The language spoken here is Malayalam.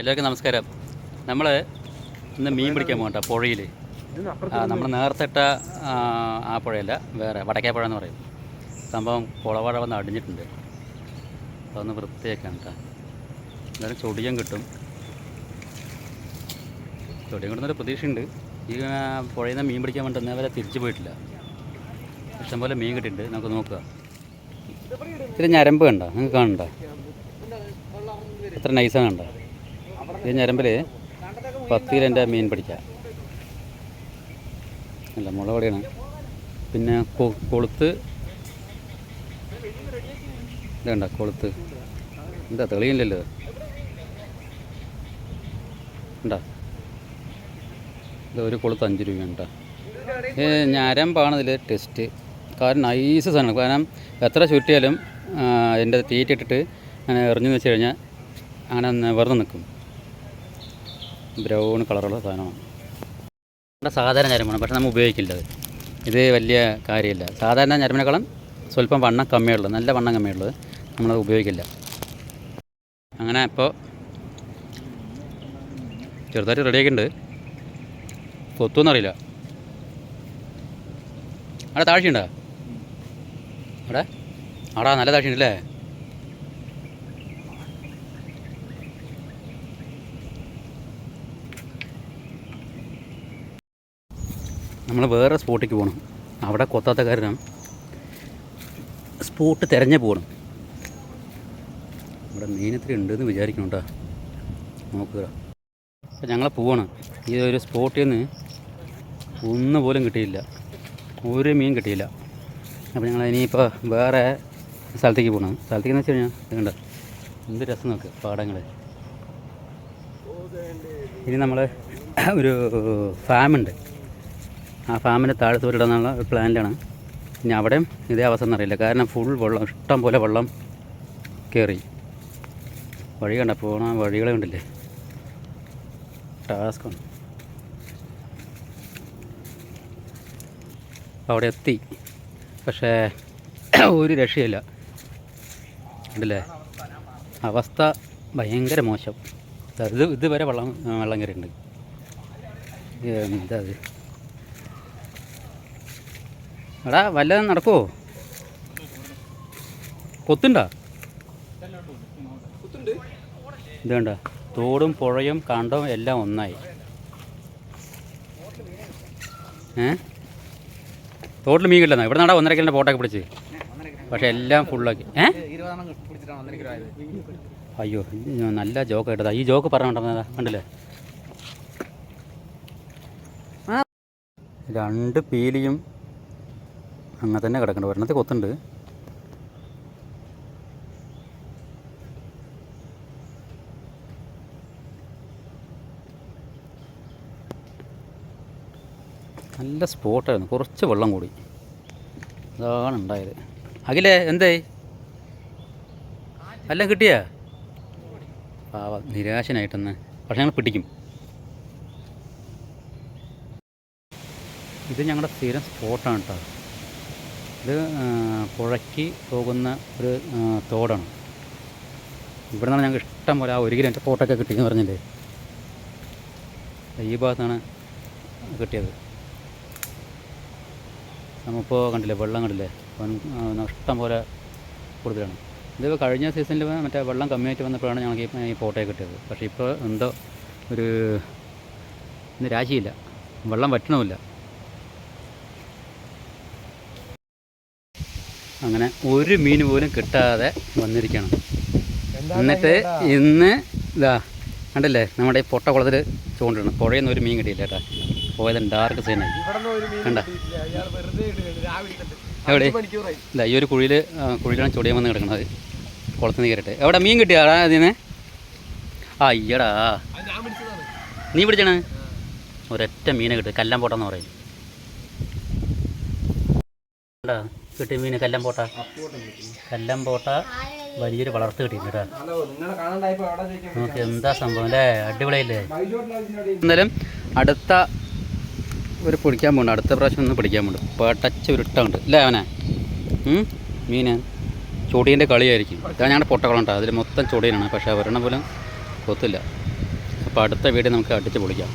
എല്ലാവർക്കും നമസ്കാരം. നമ്മൾ ഇന്ന് മീൻ പിടിക്കാൻ പോകണ്ട പുഴയിൽ ആ നമ്മൾ നേരത്തെ ഇട്ട ആ, പുഴയല്ല വേറെ വടക്കേ പുഴ എന്ന് പറയും. സംഭവം കുളവാഴ വന്ന് അടിഞ്ഞിട്ടുണ്ട്. അതൊന്ന് വൃത്തിയാക്കാം കേട്ടോ എന്തായാലും ചൊടിയം കിട്ടും. ചൊടിയം കിട്ടുന്നൊരു പ്രതീക്ഷയുണ്ട്. ഈ പുഴയിൽ നിന്ന് മീൻ പിടിക്കാൻ വേണ്ടി ഇന്നേ വരെ തിരിച്ചു പോയിട്ടില്ല. ഇഷ്ടംപോലെ മീൻ കിട്ടിയിട്ടുണ്ട്. നമുക്ക് നോക്കുക ഇത് ഞരമ്പ് കണ്ടോ നിങ്ങൾക്ക് കാണണ്ട എത്ര നൈസാണ് കണ്ടോ. ഈ ഞരമ്പിൽ പത്ത് കിലോന്റെ മീൻ പിടിക്കാം അല്ല മുളകടിയാണ് പിന്നെ കൊളുത്ത്. വേണ്ട കൊളുത്ത്. എന്താ തെളിയില്ലല്ലോ ഉണ്ടാ ഇത് ഒരു കൊളുത്ത് അഞ്ച് രൂപയാണ് കേട്ടോ. ഏ ഞരമ്പാണ് ഇതിൽ ടെസ്റ്റ് കാരണം നൈസ് സാധനം. കാരണം എത്ര ചുറ്റിയാലും എന്റെ തീറ്റിട്ടിട്ട് അങ്ങനെ എറിഞ്ഞെന്ന് വെച്ച് കഴിഞ്ഞാൽ അങ്ങനെ വെറുതെ നിൽക്കും ബ്രൗൺ കളറുള്ള സാധനമാണ്. നമ്മുടെ സാധാരണ ഞരമ്പാണ് പക്ഷെ നമ്മൾ ഉപയോഗിക്കില്ല ഇത് വലിയ കാര്യമില്ല. സാധാരണ ഞരമ്പിനേക്കാളും സ്വല്പം വണ്ണം കമ്മിയുള്ളത് നല്ല വണ്ണം കമ്മിയുള്ളത് നമ്മളത് ഉപയോഗിക്കില്ല. അങ്ങനെ ഇപ്പോൾ ചെറുതായിട്ട് റെഡിയാക്കിയിട്ടുണ്ട് കൊത്തുമെന്നറിയില്ല അവിടെ താഴ്ചയുണ്ടോ? അവിടെ? ആടാ നല്ല താഴ്ചയുണ്ടല്ലേ നമ്മൾ വേറെ സ്പോട്ടിക്ക് പോകണം അവിടെ കൊത്താത്ത കാരണം സ്പോട്ട് തിരഞ്ഞു പോകണം ഇവിടെ മീനത്തിരി ഉണ്ടെന്ന് വിചാരിക്കണം കേട്ടോ നോക്കുക അപ്പം ഞങ്ങളെ പോവാണ്. ഈ ഒരു സ്പോട്ടിൽ നിന്ന് ഒന്ന് പോലും കിട്ടിയില്ല. ഒരു മീൻ കിട്ടിയില്ല. അപ്പോൾ ഞങ്ങൾ ഇനിയിപ്പോൾ വേറെ സ്ഥലത്തേക്ക് പോകണം സ്ഥലത്തേക്ക് എന്ന് വെച്ച് കഴിഞ്ഞാൽ ഇതുണ്ട് എന്ത് രസം നോക്ക് പാടങ്ങൾ ഇനി നമ്മൾ ഒരു ഫാമുണ്ട് ആ ഫാമിന്റെ താഴത്തോട്ടിടാന്നുള്ള ഒരു പ്ലാനിലാണ് ഇനി അവിടെയും ഇതേ അവസ്ഥ എന്നറിയില്ല കാരണം ഫുൾ വെള്ളം ഇഷ്ടം പോലെ വെള്ളം കയറി വഴി കണ്ട പോണ വഴികളെ ഉണ്ടല്ലേ ടാസ്ക്കാണ് അവിടെ എത്തി. പക്ഷേ ഒരു രക്ഷയില്ല. ഉണ്ടല്ലേ അവസ്ഥ ഭയങ്കര മോശം. ഇത് ഇതുവരെ വെള്ളം വെള്ളം കയറിയിട്ടുണ്ട് എന്താ അത് എടാ വല്ലതും നടക്കുമോ കൊത്തുണ്ടോ? ഇത് കണ്ട? തോടും പുഴയും കണ്ടവും എല്ലാം ഒന്നായി. ഏ? തോട്ടിൽ മീൻ കിട്ടുന്ന? ഇവിടെ നടാ ഒന്നര കിലോന്റെ പോട്ടൊക്കെ പിടിച്ച്. പക്ഷെ എല്ലാം ഫുള്ളാക്കി. ഏ? അയ്യോ നല്ല ജോക്ക് കേട്ടതാ. ഈ ജോക്ക് പറഞ്ഞോണ്ടാ കണ്ടില്ലേ? രണ്ട് പീലിയും അങ്ങനെ തന്നെ കിടക്കുന്നുണ്ട് ഒരെണ്ണത്തിൽ കൊത്തുണ്ട്. നല്ല സ്പോട്ടായിരുന്നു. കുറച്ച് വെള്ളം കൂടി. അതാണ് ഉണ്ടായത്. അഖിലേ എന്തേ അല്ല കിട്ടിയ? പാവ നിരാശനായിട്ടെന്ന്. പക്ഷെ ഞങ്ങൾ പിടിക്കും. ഇത് ഞങ്ങളുടെ സ്ഥിരം സ്പോട്ടാണ് കേട്ടോ. ഇത് പുഴയ്ക്ക് പോകുന്ന ഒരു തോടാണ്. ഇവിടെ നിന്നാണ് ഞങ്ങൾക്ക് ഇഷ്ടം പോലെ ആ ഒരു കിലോ ഫോട്ടൊക്കെ കിട്ടിയെന്ന് പറഞ്ഞില്ലേ? ഈ ഭാഗത്താണ് കിട്ടിയത്. നമ്മളിപ്പോൾ കണ്ടില്ലേ വെള്ളം കണ്ടില്ലേ? ഇഷ്ടം പോലെ കൂടുതലാണ്. ഇത് കഴിഞ്ഞ സീസണിൽ മറ്റേ വെള്ളം കമ്മിയായിട്ട് വന്നപ്പോഴാണ് ഞങ്ങൾക്ക് ഈ- ഈ കിട്ടിയത്. പക്ഷേ ഇപ്പോൾ എന്തോ ഒരു രാശിയില്ല. വെള്ളം വറ്റണമില്ല. അങ്ങനെ ഒരു മീൻ പോലും കിട്ടാതെ വന്നിരിക്കണം. എന്നിട്ട് ഇന്ന് ഇതാ കണ്ടില്ലേ? നമ്മുടെ ഈ പൊട്ട കുളത്തിൽ ചൂണ്ടിടണം പുഴയിൽ നിന്ന് ഒരു മീൻ കിട്ടിയില്ല കേട്ടാ. പോയത് ഡാർക്ക് സീനായി കണ്ട? എവിടെ? ഇല്ല ഈ ഒരു കുഴിയിൽ കുഴിയിലാണ് ചൊടിയാൻ വന്ന് കിടക്കുന്നത്. കുളത്തിൽ നിന്ന് കയറിയിട്ട്. എവിടെ? മീൻ കിട്ടിയാടാ അതിന് ആ അയ്യടാ നീ പിടിച്ചാണ് ഒരൊറ്റ മീനെ കിട്ടും. കല്ലാൻ പോട്ടെന്ന് പറയും. കിട്ടിയ മീൻ കല്ലം പോട്ട. കല്ലം പോട്ട വലിയൊരു വളർത്ത് കിട്ടിയിട്ടുണ്ട് കേട്ടോ. നോക്ക് എന്താ സംഭവം അല്ലേ? അടിപൊളിയല്ലേ? എന്നാലും അടുത്ത ഒരു പിടിക്കാൻ പോകണ്ട അടുത്ത പ്രാവശ്യം ഒന്ന് പിടിക്കാൻ പോകണ്ട പടച്ച ഉരുട്ടുണ്ട് അല്ലേ അവനെ? മീൻ ചൊടീന്റെ കളിയായിരിക്കും. ഇതാണ് ഞങ്ങളുടെ പൊട്ടകളുണ്ട് അതിൽ മൊത്തം ചൊടിയനാണ് പക്ഷേ ഒരെണ്ണം പോലും കൊത്തില്ല അപ്പോൾ അടുത്ത വീട് നമുക്ക് അടിച്ച് പൊളിക്കാം.